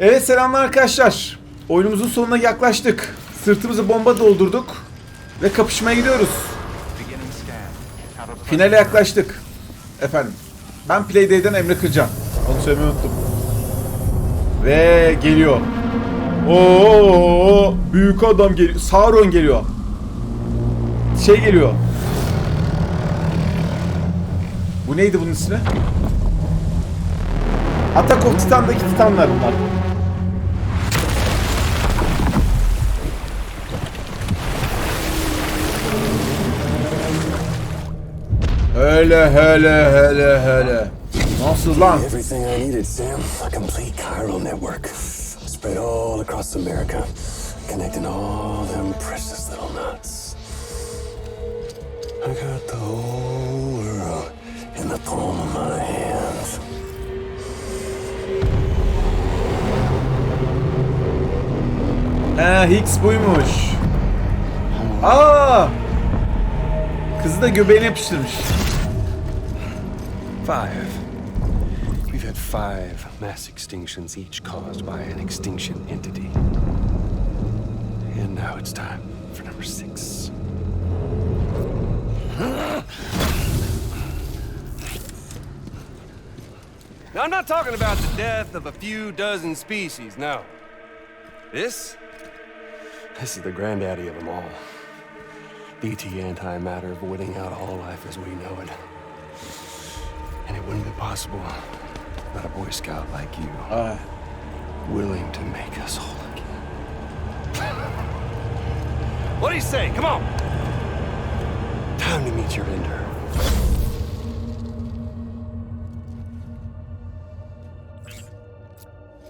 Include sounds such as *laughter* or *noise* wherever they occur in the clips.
Evet selamlar arkadaşlar. Oyunumuzun sonuna yaklaştık. Sırtımızı bomba doldurduk. Ve kapışmaya gidiyoruz. Finale yaklaştık. Efendim. Ben Playday'den Emre Kırcan. Onu söylemeyi unuttum. Ve geliyor. Oo, büyük adam geliyor. Sauron geliyor. Şey geliyor. Bu neydi bunun ismi? Attack of Titan'daki Titanlar bunlar. Hele hele hele hele. Nasıl lan? Everything I needed, Sam. A complete chiral network. Spread all across America. Connecting all them precious little nuts. I got the whole world in the palm of my hand. He Higgs buymuş. Aa! Kızı da göbeğine yapıştırmış. Five. We've had five mass extinctions, each caused by an extinction entity. And now it's time for number six. Now, I'm not talking about the death of a few dozen species, no. This? This is the granddaddy of them all. BT antimatter voiding out all life as we know it. And it wouldn't be possible without a Boy Scout like you, Aa, willing to make us whole again. *laughs* What do you say? Come on! Time to meet your ender.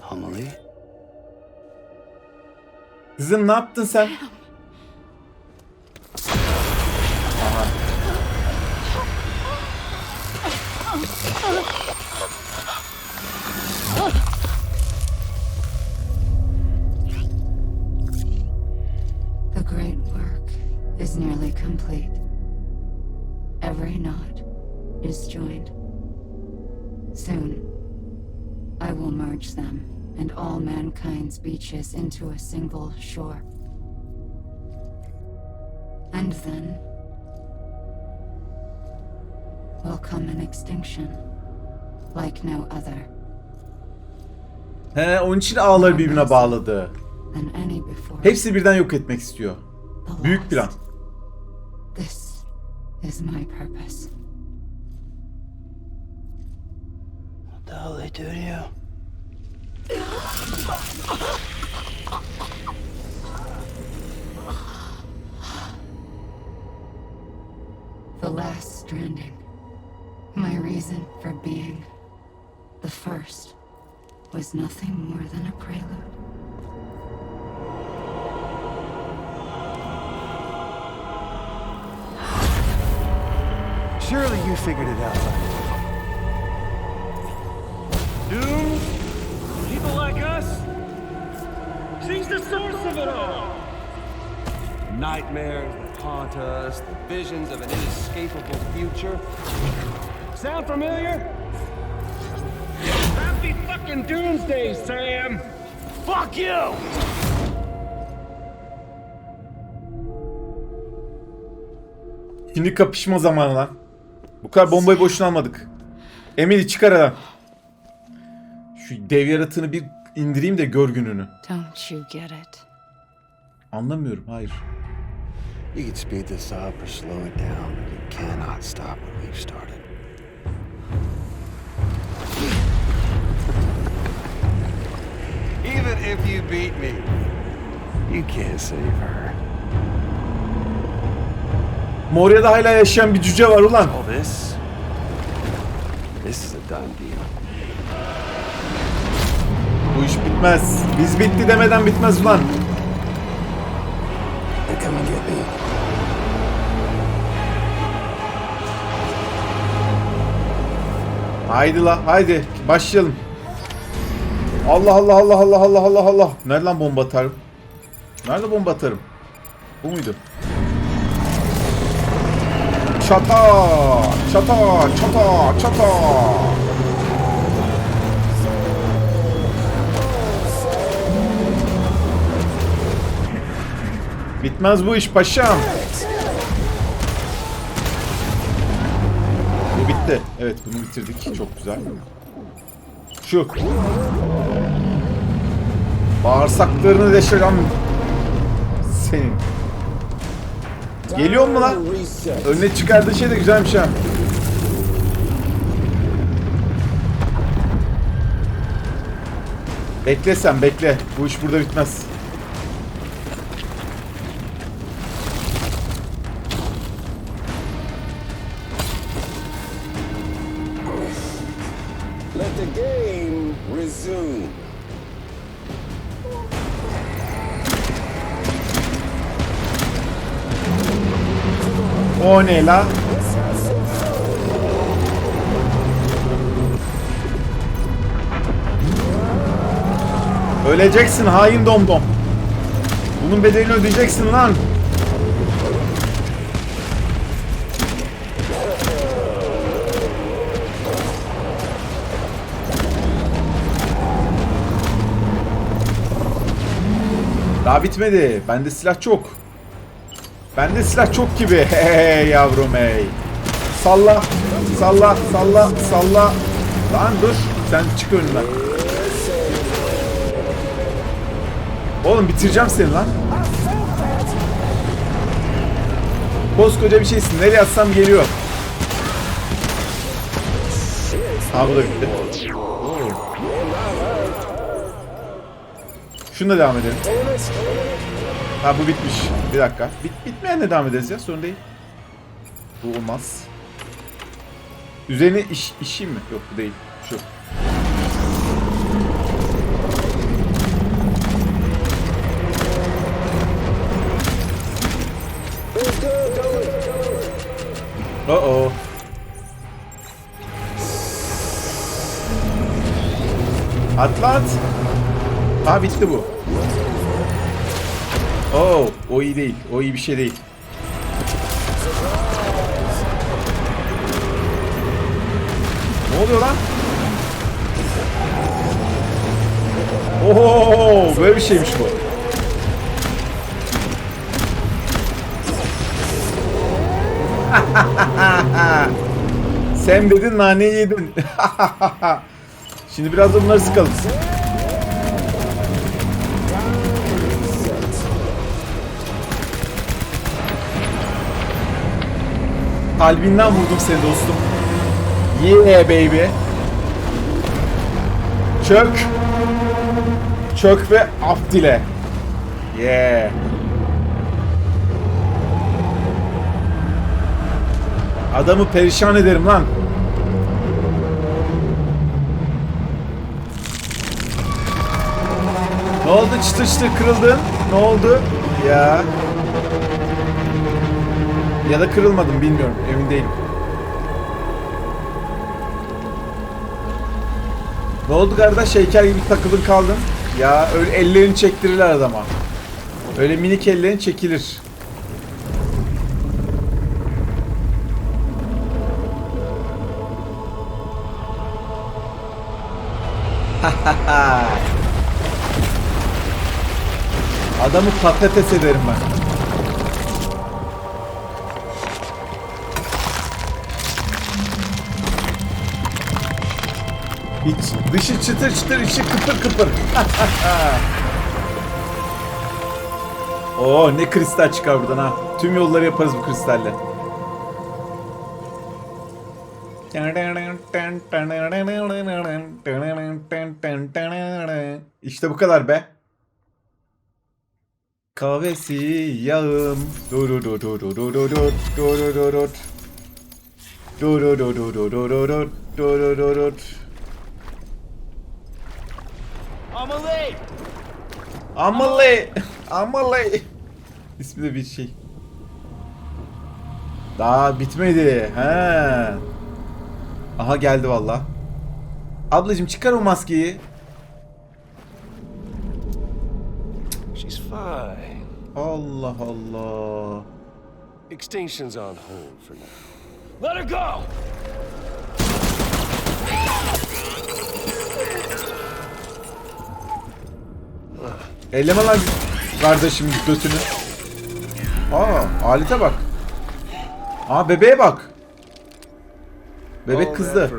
Homily? kızım ne yaptın sen? Mankind's beaches into a single shore. And then will come an extinction like no other He onun için ağları birbirine bağladı. Hepsi birden yok etmek istiyor. Büyük plan. This is my purpose. What the hell they do to you? The last stranding. My reason for being. The first was nothing more than a prelude. Surely you figured it out. Dooms? She's the source of it all! Nightmares that haunt us, the visions of an inescapable future. Sound familiar? Happy fucking doomsday, Sam! Fuck you! Şimdi kapışma zamanı lan. Bu kadar bombayı boşuna almadık. Emily çıkar adam. Şu dev yaratığını bir indireyim de gör gününü. Don't you get it? Anlamıyorum hayır. You could speed this up or slow it down, but you cannot stop what we've started. Even if you beat me, You can't save her. Moria'da hala yaşayan bir cüce var ulan. All this? This is a done deal. Bu iş bitmez. Biz bitti demeden bitmez ulan. Haydi la haydi başlayalım. Allah Allah Allah Allah Allah Allah Allah. Nerede lan bomba atarım? Nerede bomba atarım? Bu muydu? Çata! Çata! Çata! Çata! Bitmez bu iş paşam. Bu bitti. Evet bunu bitirdik. Çok güzel. Şu. Bağırsaklarını deşiren senin. Geliyor mu lan? Önüne çıkardığı şey de güzelmiş ha. Bekle sen bekle. Bu iş burada bitmez. O ne la? Öleceksin hain domdom. Bunun bedelini ödeyeceksin lan. Daha bitmedi. Bende silah çok. Bende silah çok gibi. *laughs* Hey yavrum hey. Salla, salla, salla, salla. Lan dur. Sen çık önümden. Oğlum bitireceğim seni lan. Koskoca bir şeysin. Nereye atsam geliyor. Ha bu da bitti. Şununla devam edelim. Ha bu bitmiş. Bir dakika. Bit bitmeyen de devam ederiz ya. Sorun değil. Bu olmaz. Üzerine iş, işeyim mi? Yok bu değil. Şu. Uh oh. Atlat. Ha bitti bu. Oo, o iyi değil. O iyi bir şey değil. Ne oluyor lan? Oo, böyle bir şeymiş bu. *laughs* Sen dedin naneyi yedin. *laughs* Şimdi biraz da bunları sıkalım. Kalbinden vurdum seni dostum. Yeah baby. Çök. Çök ve af dile. Yeah. Adamı perişan ederim lan. Ne oldu çıtır çıtır kırıldın? Ne oldu? Ya. Ya da kırılmadım bilmiyorum. Emin değilim. Ne oldu kardeş? Heykel gibi takılın kaldın. Ya öyle ellerini çektirirler adama. Öyle minik ellerin çekilir. *laughs* Adamı patates ederim ben. Hiç dışı çıtır çıtır içi kıpır kıpır. Oo ne kristal çıkar buradan ha. Tüm yolları yaparız bu kristalle. İşte bu kadar be. Kahvesi yağım. Durururururururur. Durururur. Dururururururur. Durururur. Amelie! Amalie. Amalie. İsmi de bir şey. Daha bitmedi. He. Aha geldi valla. Ablacım çıkar o maskeyi. She's fine. Allah Allah. Extinction's on hold for now. Let her go! Elleme lan kardeşim götünü. Aa alete bak. Aa bebeğe bak. Bebek kızdı.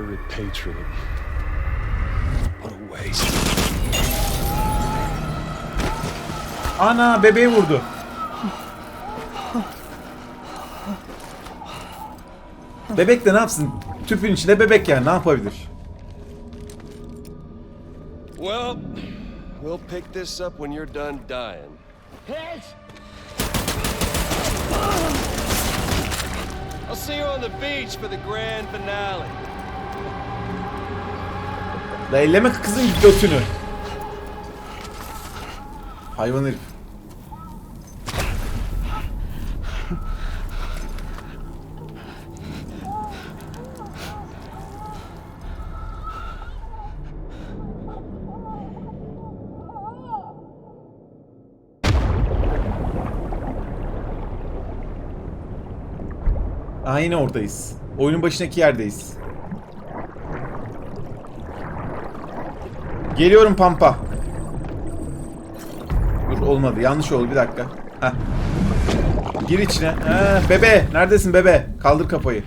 Ana bebeği vurdu. Bebek de ne yapsın? Tüpün içinde bebek yani ne yapabilir? Well, we'll pick this up when you're done dying. I'll see you on the beach for the grand finale. La elleme kızın götünü. Hayvan herif. Aa yine oradayız. Oyunun başındaki yerdeyiz. Geliyorum Pampa. Dur olmadı. Yanlış oldu. Bir dakika. Heh. Gir içine. Ha, bebe. Neredesin bebe? Kaldır kafayı.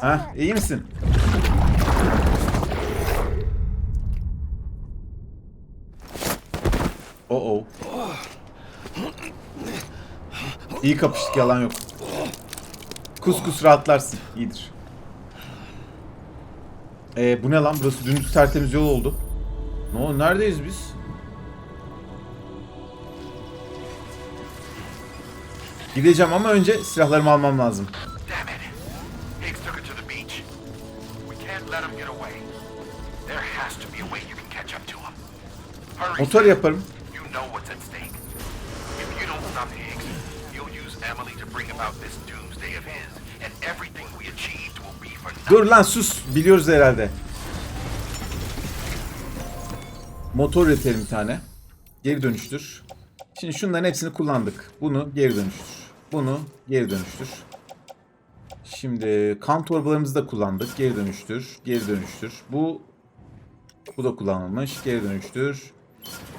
Ha, iyi misin? Oo. İyi kapıştık yalan yok. Kus kus rahatlarsın. İyidir. Ee, bu ne lan? Burası dümdüz tertemiz yol oldu. Ne oldu? Neredeyiz biz? Gideceğim ama önce silahlarımı almam lazım. Motor yaparım. Dur lan sus. Biliyoruz herhalde. Motor üretelim bir tane. Geri dönüştür. Şimdi şunların hepsini kullandık. Bunu geri dönüştür. Bunu geri dönüştür. Şimdi kan torbalarımızı da kullandık. Geri dönüştür. Geri dönüştür. Bu bu da kullanılmış. Geri dönüştür.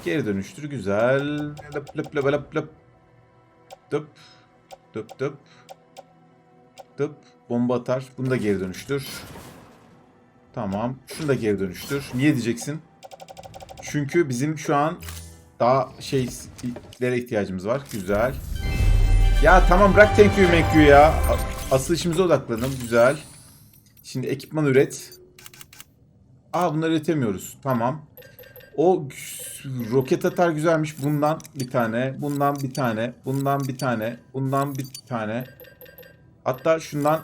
Geri dönüştür. Güzel. Löp löp löp löp löp. Dıp. Dıp dıp. Dıp. Bomba atar. Bunu da geri dönüştür. Tamam. Şunu da geri dönüştür. Niye diyeceksin? Çünkü bizim şu an daha şeylere ihtiyacımız var. Güzel. Ya tamam bırak thank you thank you ya. Asıl işimize odaklanalım. Güzel. Şimdi ekipman üret. Aa bunları üretemiyoruz. Tamam. O roket atar güzelmiş. Bundan bir tane, bundan bir tane, bundan bir tane, bundan bir tane. Hatta şundan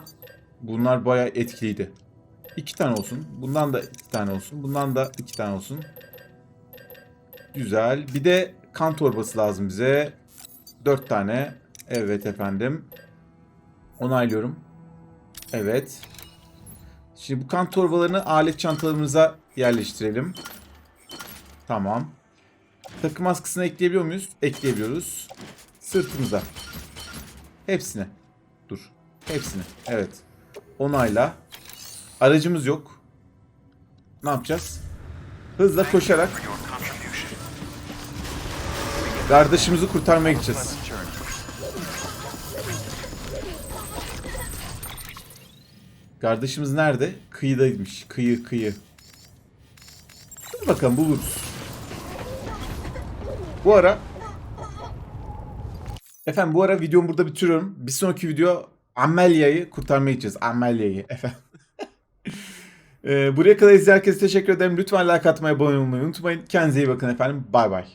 bunlar bayağı etkiliydi. İki tane olsun. Bundan da iki tane olsun. Bundan da iki tane olsun. Güzel. Bir de kan torbası lazım bize. Dört tane. Evet efendim. Onaylıyorum. Evet. Şimdi bu kan torbalarını alet çantalarımıza yerleştirelim. Tamam. Takım askısına ekleyebiliyor muyuz? Ekleyebiliyoruz. Sırtımıza. Hepsine. Dur. Hepsini. Evet. Onayla. Aracımız yok. Ne yapacağız? Hızla koşarak kardeşimizi kurtarmaya gideceğiz. Kardeşimiz nerede? Kıyıdaymış. Kıyı kıyı. Dur bakalım buluruz. Bu ara Efendim bu ara videomu burada bitiriyorum. Bir sonraki video Amelia'yı kurtarmaya gideceğiz. Amelia'yı efendim. *laughs* Ee, buraya kadar izleyen herkese teşekkür ederim. Lütfen like atmayı, abone olmayı unutmayın. Kendinize iyi bakın efendim. Bay bay.